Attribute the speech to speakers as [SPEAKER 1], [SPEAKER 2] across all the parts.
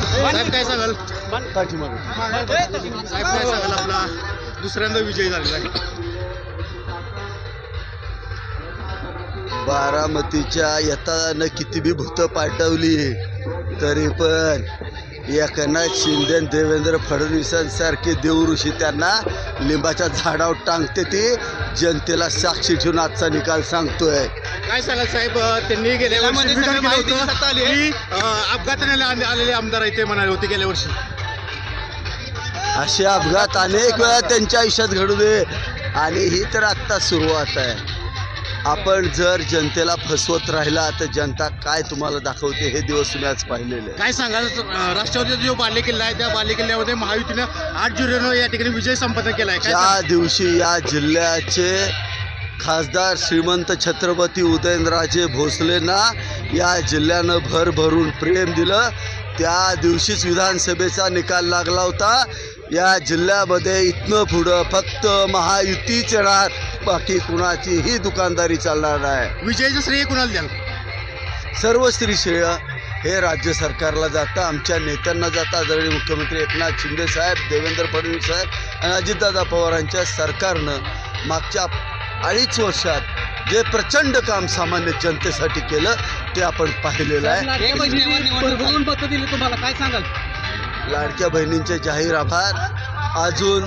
[SPEAKER 1] साहेब काय सांगाल? साहेब काय सांगाल आपला दुसऱ्यांदा विजय झालेला आहे?
[SPEAKER 2] बारामतीच्या यतानं किती बी भूतं पाठवली तरी पण एकनाथ शिंदे देवेंद्र फडणवीसांसारखे देवऋषी त्यांना लिंबाच्या झाडावर टांगते ती जनतेला साक्षी ठेवून आजचा निकाल सांगतोय.
[SPEAKER 1] काय सांगाल साहेब? त्यांनी गेल्या वर्षी विधान केलं होतं की अं, अपघाताने आले- आलेले आमदार आहेत ते म्हणाले होते गेल्या वर्षी.
[SPEAKER 2] असे अपघात अनेक वेळा त्यांच्या आयुष्यात घडू दे आणि ही तर आत्ता सुरुवात आहे. आपण जर जनतेला फसवत राहिला तर जनता काय तुम्हाला दाखवते? हे दिवस तुम्ही आज पाहिलेले आहे.
[SPEAKER 1] काय सांगाल? अं, राष्ट्रवादीचा जो बालेकिल्ला आहे त्या बालेकिल्ल्यामध्ये महायुतीनं आठ जुलैनं या ठिकाणी विजय संपादन केला आहे काय
[SPEAKER 2] ज्या दिवशी या जिल्ह्याचे खासदार श्रीमंत छत्रपती उदयनराजे भोसलेंना या जिल्ह्यानं भर भरून प्रेम दिलं. त्या दिवशीच विधानसभेचा निकाल लागला होता. या जिल्ह्यामध्ये इथनं पुढं फक्त महायुतीच राहत बाकी कुणाचीही दुकानदारी चालणार नाही?
[SPEAKER 1] विजयाचं श्रेय कुणाला द्याल?
[SPEAKER 2] सर्व स्त्री श्रेय हे राज्य सरकारला जातं. आमच्या नेत्यांना जातं. आदरणीय मुख्यमंत्री एकनाथ शिंदे साहेब देवेंद्र फडणवीस साहेब आणि अजितदादा पवारांच्या सरकारनं मागच्या अडीच वर्षात जे प्रचंड काम सामान्य जनतेसाठी केलं ते आपण पाहिलेलं आहे.
[SPEAKER 3] लाडक्या बहिणींनी भरभरून पत्र दिली तुम्हाला काय सांगाल?
[SPEAKER 2] लाडक्या बहिणींचे जाहीर आभार. अजून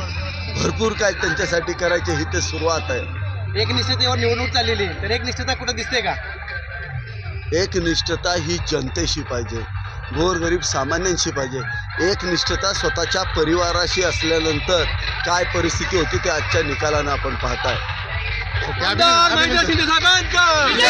[SPEAKER 2] भरपूर काय त्यांच्यासाठी करायचे ही तर सुरुवात आहे.
[SPEAKER 3] एक निष्ठतेवर निवडणूक चाललेली आहे. तर एक निष्ठता कुठं दिसते का?
[SPEAKER 2] एकनिष्ठता ही जनतेशी पाहिजे. गोरगरीब सामान्यांशी पाहिजे. एकनिष्ठता स्वतःच्या परिवाराशी असल्यानंतर काय परिस्थिती होती ते आजच्या निकालानं आपण पाहताय.
[SPEAKER 1] ओके, अभिनंदन- अभिनंदन.